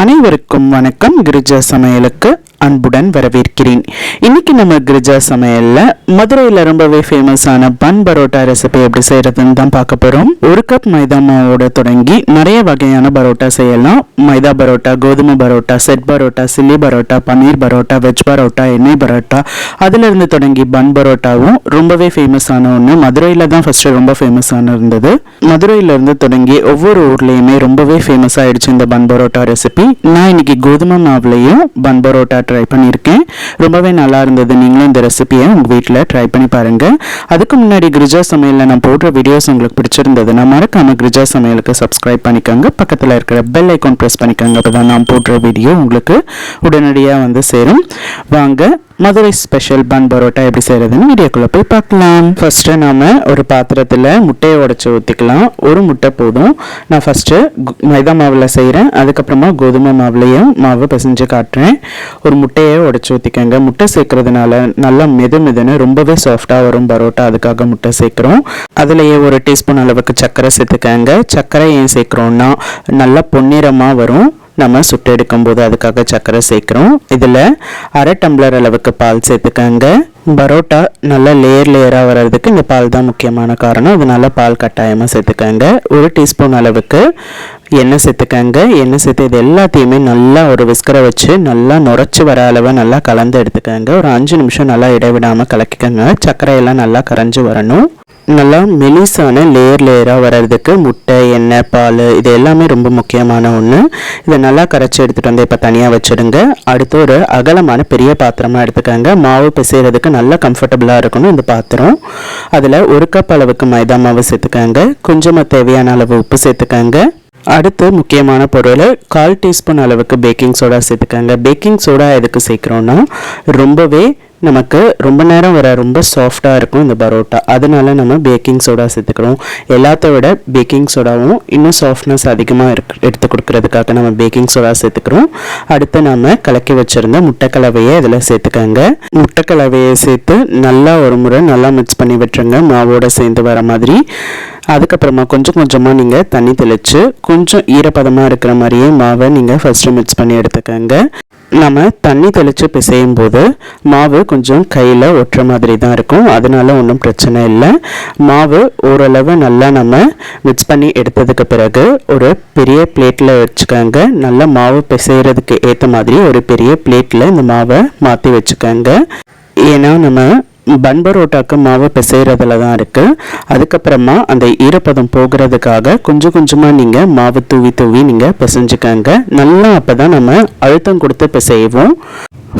அனைவருக்கும் வணக்கம். கிரிஜா சமையலுக்கு அன்புடன் வரவேற்கிறேன். இன்னைக்கு நம்ம கிரிஜா சமையலில் மதுரையில் ரொம்பவே ஃபேமஸான பன் பரோட்டா ரெசிபி எப்படி செய்கிறதுன்னு தான் பார்க்க போகிறோம் ஒரு கப் மைதா மாவோட தொடங்கி நிறைய வகையான பரோட்டா செய்யலாம். மைதா பரோட்டா கோதுமை parotta set parotta chilli parotta paneer parotta veg parotta எண்ணெய் பரோட்டா. அதிலிருந்து தொடங்கி பன் பரோட்டாவும் ரொம்பவே ஃபேமஸான ஒன்று மதுரையில் தான் ஃபஸ்ட்டு ரொம்ப ஃபேமஸான இருந்தது. மதுரையிலேருந்து தொடங்கி ஒவ்வொரு ஊர்லேயுமே ரொம்பவே ஃபேமஸ் ஆகிடுச்சு இந்த பன் பரோட்டா ரெசிபி நான் இன்னைக்கு கோதுமை மாவுலையும் பன் பரோட்டா ட்ரை பண்ணியிருக்கேன். ரொம்பவே நல்லா இருந்தது. நீங்களும் இந்த ரெசிபியை உங்கள் வீட்டில் ட்ரை பண்ணி பாருங்கள் அதுக்கு முன்னாடி கிரிஜா சமையலில் நான் போடுற வீடியோஸ் உங்களுக்கு பிடிச்சிருந்ததுன்னா மறக்காம கிரிஜா சமையலுக்கு சப்ஸ்கிரைப் பண்ணிக்கோங்க. பக்கத்தில் இருக்கிற பெல் ஐக்கான் ப்ரெஸ் பண்ணிக்கோங்க. அப்போ தான் நான் போடுற வீடியோ உங்களுக்கு உடனடியாக வந்து சேரும். வாங்க மதுரை ஸ்பெஷல் பன் பரோட்டா எப்படி செய்கிறதுன்னு வீடியோக்குள்ளே போய் பார்க்கலாம். ஃபஸ்ட்டு நாம் ஒரு பாத்திரத்தில் முட்டையை உடச்சி ஊற்றிக்கலாம் ஒரு முட்டை போதும். நான் ஃபஸ்ட்டு மைதா மாவில் செய்கிறேன் அதுக்கப்புறமா கோதுமை மாவுலையும் மாவு பிசைஞ்சு காட்டுறேன். ஒரு முட்டையை உடச்சி ஊற்றிக்கங்க முட்டை சேர்க்கறதுனால நல்லா மெது மெதுன்னு ரொம்பவே சாஃப்டாக வரும் பரோட்டா. அதுக்காக முட்டை சேர்க்குறோம். அதுலேயே ஒரு டீஸ்பூன் அளவுக்கு சர்க்கரை சேர்த்துக்கங்க. சர்க்கரை ஏன் சேர்க்குறோன்னா நல்லா பொன்னிறமாக வரும். நம்ம சுட்டு எடுக்கும்போது அதுக்காக சர்க்கரை சேர்க்குறோம். இதில் அரை டம்ளர் அளவுக்கு பால் சேர்த்துக்கங்க. பரோட்டா நல்லா லேயர் லேயராக வர்றதுக்கு இந்த பால் தான் முக்கியமான காரணம். அதனால் பால் கட்டாயமாக சேர்த்துக்கங்க. ஒரு டீஸ்பூன் அளவுக்கு எண்ணெய் சேர்த்துக்கங்க. எண்ணெய் சேர்த்து இது எல்லாத்தையுமே நல்லா ஒரு விஸ்கரை வச்சு நல்லா நுரைச்சி வர அளவை நல்லா கலந்து எடுத்துக்கங்க. ஒரு அஞ்சு நிமிஷம் நல்லா இடைவிடாமல் கலக்கிக்கங்க. சர்க்கரையெல்லாம் நல்லா கரைஞ்சி வரணும். நல்லா மெலிசான லேயர் லேயராக வர்றதுக்கு முட்டை எண்ணெய் பால் இது எல்லாமே ரொம்ப முக்கியமான ஒன்று இதை நல்லா கரைச்சி எடுத்துகிட்டு வந்து இப்போ தனியாக வச்சுடுங்க. அடுத்து ஒரு அகலமான பெரிய பாத்திரமாக எடுத்துக்கோங்க. மாவு பிசைகிறதுக்கு நல்லா கம்ஃபர்டபுளாக இருக்கணும் இந்த பாத்திரம். அதில் ஒரு கப் அளவுக்கு மைதா மாவு சேர்த்துக்கோங்க. கொஞ்சமாக தேவையான அளவு உப்பு சேர்த்துக்கோங்க. அடுத்து முக்கியமான பொருள் கால் டீஸ்பூன் அளவுக்கு பேக்கிங் சோடா சேர்த்துக்கோங்க. பேக்கிங் சோடா எதுக்கு சேர்க்குறோன்னா ரொம்பவே நமக்கு ரொம்ப நேரம் வர ரொம்ப சாஃப்டாக இருக்கும் இந்த பரோட்டா. அதனால நம்ம பேக்கிங் சோடா சேர்த்துக்கிறோம். எல்லாத்த விட பேக்கிங் சோடாவும் இன்னும் சாஃப்ட்னஸ் அதிகமாக இருக்கு எடுத்து கொடுக்கறதுக்காக நம்ம பேக்கிங் சோடா சேர்த்துக்கிறோம். அடுத்து நம்ம கலக்கி வச்சுருந்த முட்டை கலவையை இதில் சேர்த்துக்கோங்க. முட்டை கலவையை சேர்த்து நல்லா ஒரு முறை நல்லா மிக்ஸ் பண்ணி விட்டுருங்க. மாவோட சேர்ந்து வர மாதிரி. அதுக்கப்புறமா கொஞ்சம் கொஞ்சமாக நீங்கள் தண்ணி தெளித்து கொஞ்சம் ஈரப்பதமாக இருக்கிற மாதிரியே மாவை நீங்கள் ஃபஸ்ட்டு மிக்ஸ் பண்ணி எடுத்துக்கோங்க. நம்ம தண்ணி தெளித்து பிசையும் போது மாவு கொஞ்சம் கையில் ஒட்டுற மாதிரி தான் இருக்கும். அதனால ஒன்றும் பிரச்சனை இல்லை. மாவு ஓரளவு நல்லா நம்ம மிக்ஸ் பண்ணி எடுத்ததுக்கு பிறகு ஒரு பெரிய பிளேட்டில் வச்சுக்கோங்க. நல்லா மாவு பிசைகிறதுக்கு ஏற்ற மாதிரி ஒரு பெரிய பிளேட்டில் இந்த மாவை மாற்றி வச்சுக்கோங்க. ஏன்னா நம்ம பன் பரோட்டாக்கு மாவு பிசைகிறதுல தான் இருக்குது அதுக்கப்புறமா அந்த ஈரப்பதம் போகிறதுக்காக கொஞ்சம் கொஞ்சமாக நீங்கள் மாவு தூவி தூவி நீங்கள் பிசைஞ்சுக்கங்க. நல்லா அப்போ தான் நம்ம அழுத்தம் கொடுத்து பிசைவோம்.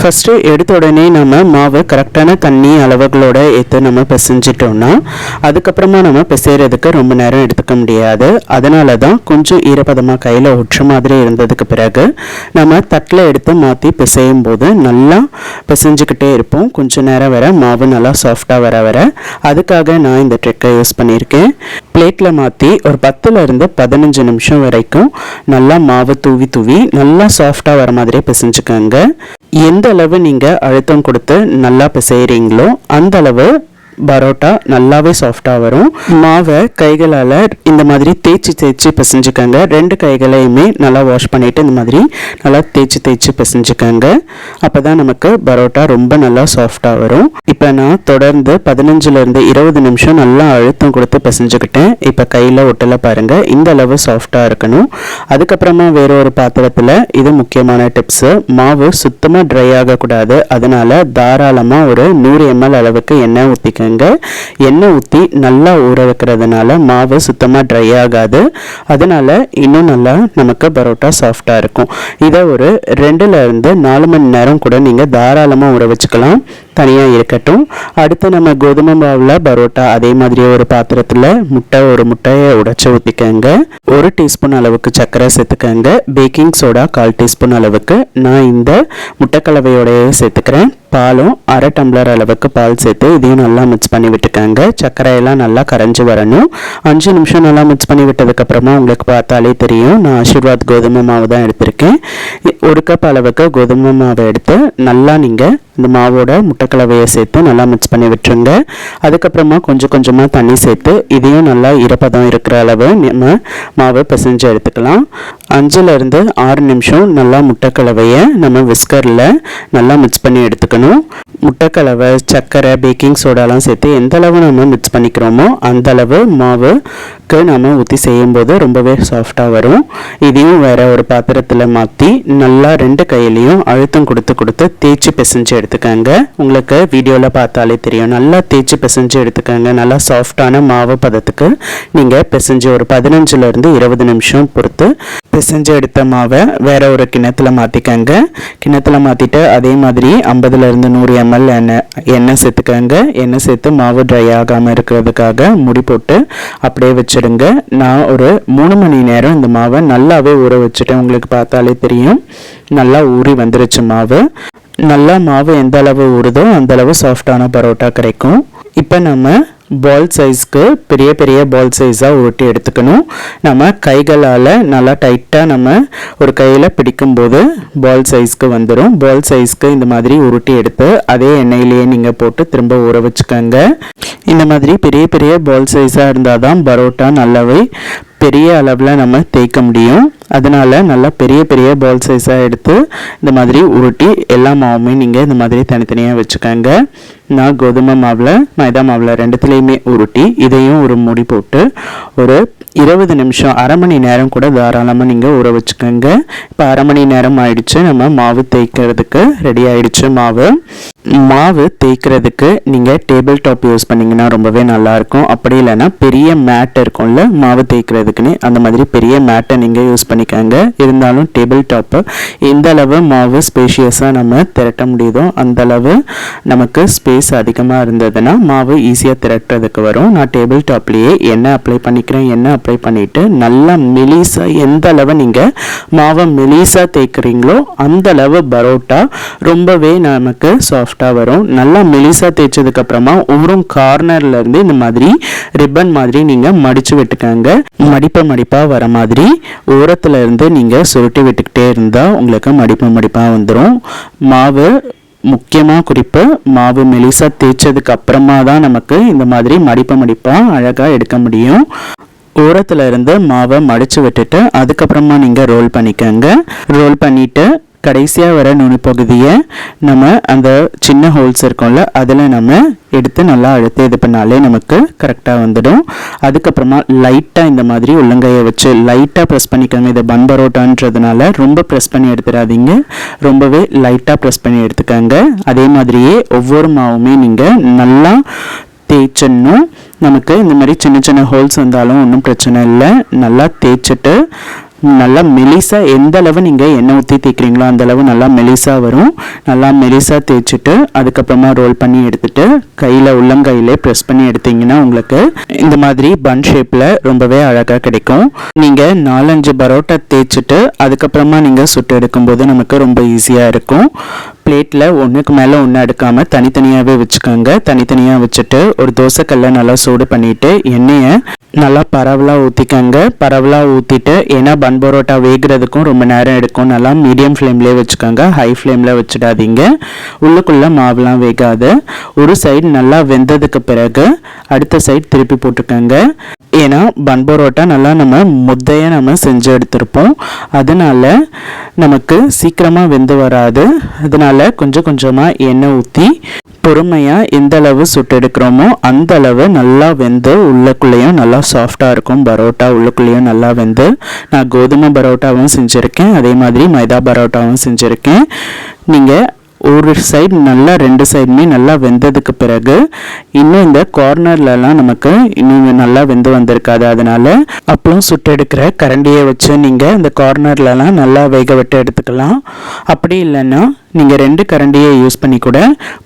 ஃபஸ்ட்டு எடுத்த உடனே நம்ம மாவை கரெக்டான தண்ணி அளவுகளோட ஏற்று நம்ம பிசைஞ்சிட்டோம்னா அதுக்கப்புறமா நம்ம பிசைகிறதுக்கு ரொம்ப நேரம் எடுத்துக்க முடியாது. அதனால தான் கொஞ்சம் ஈரப்பதமாக கையில் ஒற்ற மாதிரி இருந்ததுக்கு பிறகு நம்ம தட்டில் எடுத்து மாற்றி பிசையும் போது நல்லா பிசைஞ்சுக்கிட்டே இருப்போம். கொஞ்சம் நேரம் வர மாவு நல்லா சாஃப்டாக வர வர. அதுக்காக நான் இந்த ட்ரிக்கை யூஸ் பண்ணியிருக்கேன். பிளேட்டில் மாற்றி ஒரு பத்துலேருந்து பதினஞ்சு நிமிஷம் வரைக்கும் நல்லா மாவு தூவி தூவி நல்லா சாஃப்டாக வர மாதிரி பிசைஞ்சுக்கோங்க. எந்த அளவு நீங்கள் அழுத்தம் கொடுத்து நல்லா பிசைகிறீங்களோ அந்த அளவு பரோட்டா நல்லாவே சாஃப்டாக வரும். மாவை கைகளால் இந்த மாதிரி தேய்ச்சி தேய்ச்சி பிசைஞ்சுக்கோங்க. ரெண்டு கைகளையுமே நல்லா வாஷ் பண்ணிவிட்டு இந்த மாதிரி நல்லா தேய்ச்சி தேய்ச்சி பிசைஞ்சுக்கோங்க. அப்போ தான் நமக்கு பரோட்டா ரொம்ப நல்லா சாஃப்டாக வரும். இப்போ நான் தொடர்ந்து பதினஞ்சுலேருந்து இருபது நிமிஷம் நல்லா அழுத்தம் கொடுத்து பிசைஞ்சுக்கிட்டேன். இப்போ கையில் ஒட்டலை பாருங்கள் இந்த அளவு சாஃப்டாக இருக்கணும். அதுக்கப்புறமா வேற ஒரு பாத்திரத்தில் இது முக்கியமான டிப்ஸு மாவு சுத்தமாக ட்ரை ஆகக்கூடாது. அதனால் தாராளமாக ஒரு நூறு எம்எல் அளவுக்கு எண்ணெய் ஊற்றிக்க வச்சுக்கோங்க எண்ணெய் ஊற்றி நல்லா ஊற வைக்கிறதுனால மாவு சுத்தமாக ட்ரை ஆகாது. அதனால இன்னும் நல்லா நமக்கு பரோட்டா சாஃப்டாக இருக்கும். இதை ஒரு ரெண்டுலேருந்து நாலு மணி நேரம் கூட நீங்கள் தாராளமாக ஊற வச்சுக்கலாம். தனியாக இருக்கட்டும். அடுத்து நம்ம கோதுமை மாவில் பரோட்டா அதே மாதிரி ஒரு பாத்திரத்தில் முட்டை ஒரு முட்டையை உடைச்சி ஊற்றிக்கங்க ஒரு டீஸ்பூன் அளவுக்கு சர்க்கரை சேர்த்துக்கங்க. பேக்கிங் சோடா கால் டீஸ்பூன் அளவுக்கு. நான் இந்த முட்டை சேர்த்துக்கிறேன். பாலும் அரை டம்ளர் அளவுக்கு பால் சேர்த்து இதையும் நல்லா மிக்ஸ் பண்ணி விட்டுக்கோங்க. சர்க்கரையெல்லாம் நல்லா கரைஞ்சி வரணும். அஞ்சு நிமிஷம் நல்லா மிக்ஸ் பண்ணி விட்டதுக்கப்புறமா உங்களுக்கு பார்த்தாலே தெரியும். நான் ஆசீர்வாத் கோதுமை மாவு தான் எடுத்திருக்கேன். ஒரு கப் அளவுக்கு கோதுமை மாவை எடுத்து நல்லா நீங்கள் இந்த மாவோட முட்டைக்கலவையை சேர்த்து நல்லா மிக்ஸ் பண்ணி விட்டுருங்க. அதுக்கப்புறமா கொஞ்சம் கொஞ்சமாக தண்ணி சேர்த்து இதையும் நல்லா ஈரப்பதம் இருக்கிற அளவு நம்ம மாவை பிசைஞ்சு எடுத்துக்கலாம். அஞ்சுலேருந்து ஆறு நிமிஷம் நல்லா முட்டைக்கலவையை நம்ம விஸ்கரில் நல்லா மிக்ஸ் பண்ணி எடுத்துக்கணும். முட்டைக்கலவை சர்க்கரை பேக்கிங் சோடாலாம் சேர்த்து எந்த அளவு நம்ம மிக்ஸ் பண்ணிக்கிறோமோ அந்த அளவு மாவுக்கு நம்ம ஊற்றி செய்யும்போது ரொம்பவே சாஃப்டாக வரும். இதையும் வேறு ஒரு பாத்திரத்தில் மாற்றி நல்லா ரெண்டு கையிலையும் அழுத்தம் கொடுத்து கொடுத்து தேய்ச்சி பிசைஞ்சு எடுத்துக்கோங்க. உங்களுக்கு வீடியோவில் பார்த்தாலே தெரியும். நல்லா தேய்ச்சி பிசைஞ்சு எடுத்துக்கோங்க. நல்லா சாஃப்டான மாவு பதத்துக்கு நீங்கள் பிசைஞ்சு ஒரு பதினஞ்சுலேருந்து இருபது நிமிஷம் பொறுத்து பிசைஞ்சு எடுத்த மாவை வேற ஒரு கிணத்துல மாற்றிக்கங்க கிணத்துல மாற்றிட்டு அதே மாதிரி ஐம்பதுலேருந்து நூறு எம்எல் எண்ணெய் எண்ணெய் சேர்த்துக்கங்க. எண்ணெய் சேர்த்து மாவு ட்ரை ஆகாமல் இருக்கிறதுக்காக முடி போட்டு அப்படியே வச்சு வச்சிடுங்க நான் ஒரு மூணு மணி நேரம் இந்த மாவை நல்லாவே ஊற வச்சுட்டேன் உங்களுக்கு பார்த்தாலே தெரியும். நல்லா ஊறி வந்துருச்சு மாவு. நல்லா மாவு எந்த அளவு ஊறுதோ அந்த அளவு சாஃப்டான பரோட்டா கிடைக்கும். இப்போ நம்ம பால் சைஸ்க்கு பெரிய பெரிய பால் சைஸாக உருட்டி எடுத்துக்கணும். நம்ம கைகளால் நல்லா டைட்டாக நம்ம ஒரு கையில் பிடிக்கும்போது பால் சைஸ்க்கு வந்துடும் பால் சைஸ்க்கு இந்த மாதிரி உருட்டி எடுத்து அதே எண்ணெயிலேயே நீங்கள் போட்டு திரும்ப ஊற வச்சுக்கோங்க. இந்த மாதிரி பெரிய பெரிய பால் சைஸாக இருந்தால் தான் பரோட்டா நல்லாவே பெரிய அளவில் நம்ம தேய்க்க முடியும். அதனால் நல்லா பெரிய பெரிய பால் சைஸாக எடுத்து இந்த மாதிரி உருட்டி எல்லா மாவுமே நீங்கள் இந்த மாதிரி தனித்தனியாக வச்சுக்கோங்க. நான் கோதுமை மாவில் மைதா மாவில் ரெண்டுத்துலேயுமே உருட்டி இதையும் ஒரு முடி போட்டு ஒரு இருபது நிமிஷம் அரை மணி நேரம் கூட தாராளமாக நீங்கள் ஊற வச்சுக்கோங்க. இப்போ அரை மணி நேரம் ஆயிடுச்சு நம்ம மாவு தேய்க்கிறதுக்கு ரெடி ஆயிடுச்சு மாவு. மாவு தேய்க்கிறதுக்கு நீங்கள் டேபிள் டாப் யூஸ் பண்ணிங்கன்னா ரொம்பவே நல்லாயிருக்கும். அப்படி இல்லைன்னா பெரிய மேட் இருக்கும்ல மாவு தேய்க்கிறதுக்குன்னு அந்த மாதிரி பெரிய மேட்டை நீங்கள் யூஸ் பண்ணிக்கோங்க. இருந்தாலும் டேபிள் டாப்பு எந்த அளவு மாவு ஸ்பேஷியஸாக நம்ம திரட்ட முடியுதோ அந்தளவு நமக்கு ஸ்பேஸ் அதிகமாக இருந்ததுன்னா மாவு ஈஸியாக திரட்டுறதுக்கு வரும். நான் டேபிள் டாப்லேயே எண்ணெய் அப்ளை பண்ணிக்கிறேன் எண்ணெய் அப்ளை பண்ணிவிட்டு நல்லா மெலிசாக எந்த அளவு நீங்கள் மாவை மெலிசாக தேய்க்கிறீங்களோ அந்த அளவு பரோட்டா ரொம்பவே நமக்கு சாஃப்ட் சாஃப்டாக வரும். நல்லா மெலிசாக தேய்ச்சதுக்கப்புறமா ஒவ்வொரு கார்னர்லேருந்து இந்த மாதிரி ரிப்பன் மாதிரி நீங்கள் மடித்து விட்டுக்கோங்க. மடிப்பை மடிப்பாக வர மாதிரி ஓரத்துலேருந்து நீங்கள் சுருட்டி விட்டுக்கிட்டே இருந்தால் உங்களுக்கு மடிப்பு மடிப்பாக வந்துடும் மாவு முக்கியமாக குறிப்பு மாவு மெலிசா தேய்ச்சதுக்கு அப்புறமா தான் நமக்கு இந்த மாதிரி மடிப்பு மடிப்பாக அழகாக எடுக்க முடியும். ஓரத்துலேருந்து மாவை மடித்து விட்டுட்டு அதுக்கப்புறமா நீங்கள் ரோல் பண்ணிக்கோங்க. ரோல் பண்ணிவிட்டு கடைசியாக வர நுனி பகுதியை நம்ம அந்த சின்ன ஹோல்ஸ் இருக்கும்ல அதில் நம்ம எடுத்து நல்லா அழுத்து இது பண்ணாலே நமக்கு கரெக்டாக வந்துடும். அதுக்கப்புறமா லைட்டாக இந்த மாதிரி உள்ளங்கையை வச்சு லைட்டாக ப்ரெஸ் பண்ணிக்கோங்க. இதை பன் பரோட்டான்றதுனால ரொம்ப ப்ரெஸ் பண்ணி எடுத்துடாதீங்க. ரொம்பவே லைட்டாக ப்ரெஸ் பண்ணி எடுத்துக்கோங்க. அதே மாதிரியே ஒவ்வொரு மாவுமே நீங்கள் நல்லா தேய்ச்சிடணும். நமக்கு இந்த மாதிரி சின்ன சின்ன ஹோல்ஸ் வந்தாலும் ஒன்றும் பிரச்சனை இல்லை. நல்லா தேய்ச்சிட்டு நல்லா மெலிசாக எந்த அளவு நீங்கள் எண்ணெய் ஊற்றி தேய்க்கிறீங்களோ அந்த அளவு நல்லா மெலிசாக வரும். நல்லா மெலிசாக தேய்ச்சிட்டு அதுக்கப்புறமா ரோல் பண்ணி எடுத்துட்டு கையில் உள்ளங்கையிலே ப்ரெஸ் பண்ணி எடுத்தீங்கன்னா உங்களுக்கு இந்த மாதிரி பன் ஷேப்பில் ரொம்பவே அழகாக கிடைக்கும். நீங்கள் நாலஞ்சு பரோட்டா தேய்ச்சிட்டு அதுக்கப்புறமா நீங்கள் சுட்டு எடுக்கும்போது நமக்கு ரொம்ப ஈஸியாக இருக்கும். பிளேட்டில் ஒன்றுக்கு மேலே ஒன்று எடுக்காமல் தனித்தனியாகவே வச்சுக்கோங்க. தனித்தனியாக வச்சுட்டு ஒரு தோசைக்கல்லை நல்லா சூடு பண்ணிவிட்டு எண்ணெயை நல்லா பரவலாக ஊற்றிக்கோங்க பரவலாக ஊற்றிட்டு ஏன்னா பன் பரோட்டா வேகிறதுக்கும் ரொம்ப நேரம் எடுக்கும். நல்லா மீடியம் ஃப்ளேம்லேயே வச்சுக்கோங்க. ஹை ஃப்ளேமில் வச்சிடாதீங்க. உள்ளுக்குள்ளே மாவுலாம் வேகாது. ஒரு சைடு நல்லா வெந்ததுக்கு பிறகு அடுத்த சைடு திருப்பி போட்டுக்கோங்க. ஏன்னா பன் பரோட்டா நல்லா நம்ம முத்தையாக நம்ம செஞ்சு எடுத்திருப்போம். அதனால் நமக்கு சீக்கிரமாக வெந்து வராது. அதனால் கொஞ்சம் கொஞ்சமாக எண்ணெய் ஊற்றி பொறுமையாக எந்த அளவு சுட்டு எடுக்கிறோமோ அந்த அளவு நல்லா வெந்து உள்ளுக்குள்ளேயும் நல்லா சாஃப்டாக இருக்கும். பரோட்டா உள்ளுக்குள்ளேயும் நல்லா வெந்து நான் கோதுமை பரோட்டாவும் செஞ்சுருக்கேன். அதே மாதிரி மைதா பரோட்டாவும் செஞ்சுருக்கேன். நீங்கள் ஒரு சைடு நல்லா ரெண்டு சைடுமே நல்லா வெந்ததுக்கு பிறகு இன்னும் இந்த கார்னர்லலாம் நமக்கு இன்னும் நல்லா வெந்து வந்திருக்காது. அதனால் அப்பளும் சுட்டு எடுக்கிற கரண்டியை வச்சு நீங்கள் இந்த கார்னர்லலாம் நல்லா வேக விட்டு எடுத்துக்கலாம். அப்படி இல்லைன்னா நீங்கள் ரெண்டு கரண்டியை யூஸ் பண்ணி கூட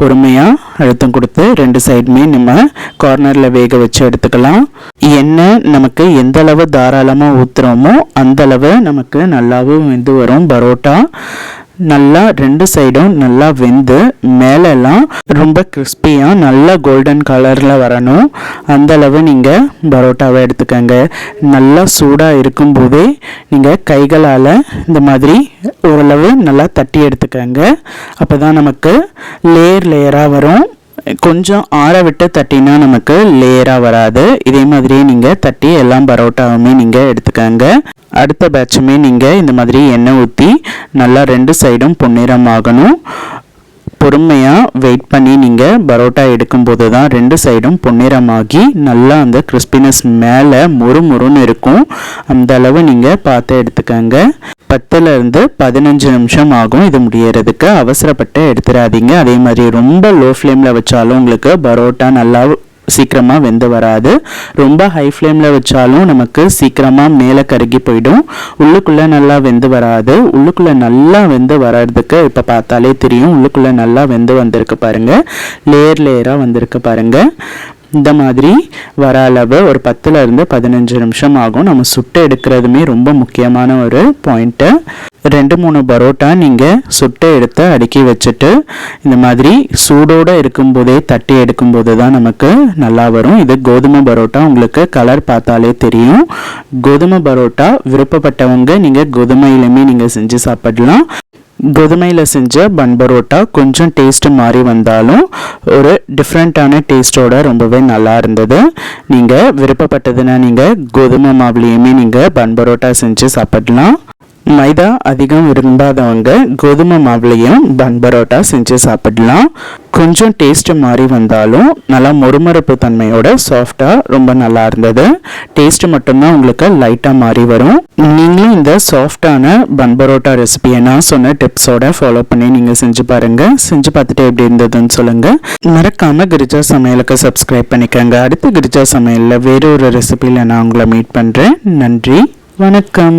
பொறுமையாக அழுத்தம் கொடுத்து ரெண்டு சைடுமே நம்ம கார்னரில் வேக வச்சு எடுத்துக்கலாம். எண்ணெய் நமக்கு எந்த அளவு தாராளமாக ஊற்றுறோமோ அந்த அளவு நமக்கு நல்லாவும் வெந்து வரும். பரோட்டா நல்லா ரெண்டு சைடும் நல்லா வெந்து மேலெல்லாம் ரொம்ப கிறிஸ்பியாக நல்லா கோல்டன் கலரில் வரணும். அந்தளவு நீங்கள் பரோட்டாவை எடுத்துக்கோங்க. நல்லா சூடாக இருக்கும்போதே நீங்கள் கைகளால் இந்த மாதிரி ஓரளவு நல்லா தட்டி எடுத்துக்கோங்க. அப்போ தான் நமக்கு லேயர் லேயராக வரும். கொஞ்சம் ஆற விட்டு தட்டினா நமக்கு லேயராக வராது. இதே மாதிரியே நீங்கள் தட்டி எல்லாம் பரோட்டாவுமே நீங்கள் எடுத்துக்கோங்க. அடுத்த பேட்சுமே நீங்கள் இந்த மாதிரி எண்ணெய் ஊற்றி நல்லா ரெண்டு சைடும் பொன்னிறம் ஆகணும் பொறுமையாக வெயிட் பண்ணி நீங்கள் பரோட்டா எடுக்கும்போது தான் ரெண்டு சைடும் பொன்னிறமாகி நல்லா அந்த கிறிஸ்பினஸ் மேலே முறு முறுன்னு இருக்கும். அந்த அளவு நீங்கள் பார்த்து எடுத்துக்கோங்க. பத்துலேருந்து பதினஞ்சு நிமிஷம் ஆகும். இது முடியறதுக்கு அவசரப்பட்டு எடுத்துடாதீங்க. அதே மாதிரி ரொம்ப லோ ஃப்ளேமில் வச்சாலும் உங்களுக்கு பரோட்டா நல்லா சீக்கிரமாக வெந்து வராது. ரொம்ப ஹை ஃப்ளேமில் வச்சாலும் நமக்கு சீக்கிரமாக மேலே கருகி போயிடும். உள்ளுக்குள்ளே நல்லா வெந்து வராது. உள்ளுக்குள்ளே நல்லா வெந்து வர்றதுக்கு இப்போ பார்த்தாலே தெரியும். உள்ளுக்குள்ளே நல்லா வெந்து வந்திருக்கு பாருங்கள் லேயர் லேயராக வந்திருக்கு பாருங்கள் இந்த மாதிரி வர அளவு ஒரு பத்துலேருந்து பதினஞ்சு நிமிஷம் ஆகும். நம்ம சுட்டு எடுக்கிறதுமே ரொம்ப முக்கியமான ஒரு பாயிண்ட்டு ரெண்டு மூணு பரோட்டா நீங்கள் சுட்டு எடுத்து அடுக்கி வச்சுட்டு இந்த மாதிரி சூடோடு இருக்கும்போதே தட்டி எடுக்கும்போது தான் நமக்கு நல்லா வரும். இது கோதுமை பரோட்டா. உங்களுக்கு கலர் பார்த்தாலே தெரியும். கோதுமை பரோட்டா விருப்பப்பட்டவங்க நீங்கள் கோதுமையிலுமே நீங்கள் செஞ்சு சாப்பிடலாம். கோதுமையில் செஞ்ச பன் பரோட்டா கொஞ்சம் டேஸ்ட்டு மாறி வந்தாலும் ஒரு டிஃப்ரெண்ட்டான டேஸ்ட்டோட ரொம்பவே நல்லா இருந்தது. நீங்கள் விருப்பப்பட்டதுன்னா நீங்கள் கோதுமை மாவுலேயுமே நீங்கள் பன் பரோட்டா செஞ்சு சாப்பிடலாம். மைதா அதிகம் விரும்பாதவங்க கோதுமை மாவுலையும் பன் பரோட்டா செஞ்சு சாப்பிடலாம். கொஞ்சம் டேஸ்ட் மாறி வந்தாலும் நல்லா மொறுமொறுப்பு தன்மையோட சாஃப்டாக ரொம்ப நல்லா இருந்தது. டேஸ்ட் மட்டும்தான் உங்களுக்கு லைட்டாக மாறி வரும். நீங்களும் இந்த சாஃப்டான பன் பரோட்டா ரெசிபியை நான் சொன்ன டிப்ஸோட ஃபாலோ பண்ணி நீங்கள் செஞ்சு பாருங்கள் செஞ்சு பார்த்துட்டு எப்படி இருந்ததுன்னு சொல்லுங்கள் மறக்காமல் கிரிஜா சமையலுக்கு சப்ஸ்கிரைப் பண்ணிக்கோங்க. அடுத்து கிரிஜா சமையலில் வேறொரு ரெசிபியில் நான் உங்களை மீட் பண்ணுறேன் நன்றி. வணக்கம்.